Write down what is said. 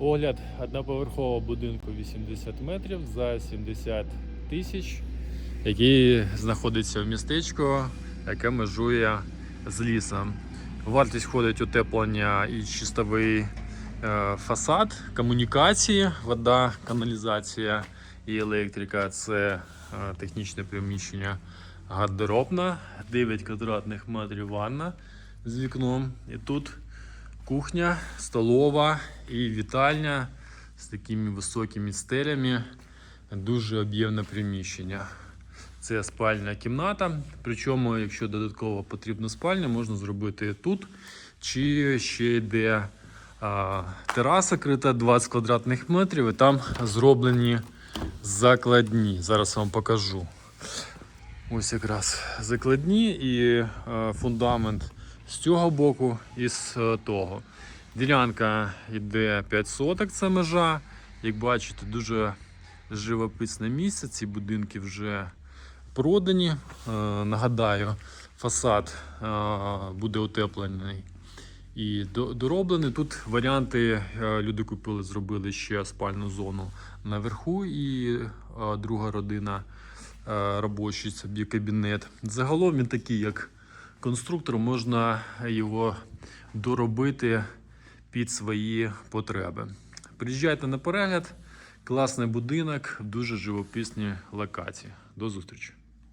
Огляд одноповерхового будинку 80 метрів за 70 тисяч, який знаходиться в містечку, яке межує з лісом. Вартість входить утеплення і чистовий е, фасад, комунікації, вода, каналізація і електрика. Це е, технічне приміщення гардеробна, 9 квадратних метрів ванна з вікном. І тут кухня, столова і вітальня з такими високими стелями. Дуже об'ємне приміщення. Це спальна кімната. Причому, якщо додатково потрібна спальня, можна зробити тут. Чи ще йде а, тераса крита 20 квадратних метрів, і там зроблені закладні. Зараз вам покажу. Ось якраз закладні і е, фундамент з цього боку і з е, того. Ділянка йде 5 соток, це межа. Як бачите, дуже живописне місце. Ці будинки вже продані. Е, Нагадаю, фасад е, буде утеплений і дороблений. Тут варіанти люди купили, зробили ще спальну зону наверху, і друга родина робочий собі кабінет. Загалом він такий, як конструктор, можна його доробити під свої потреби. Приїжджайте на перегляд, класний будинок дуже живописні локації. До зустрічі!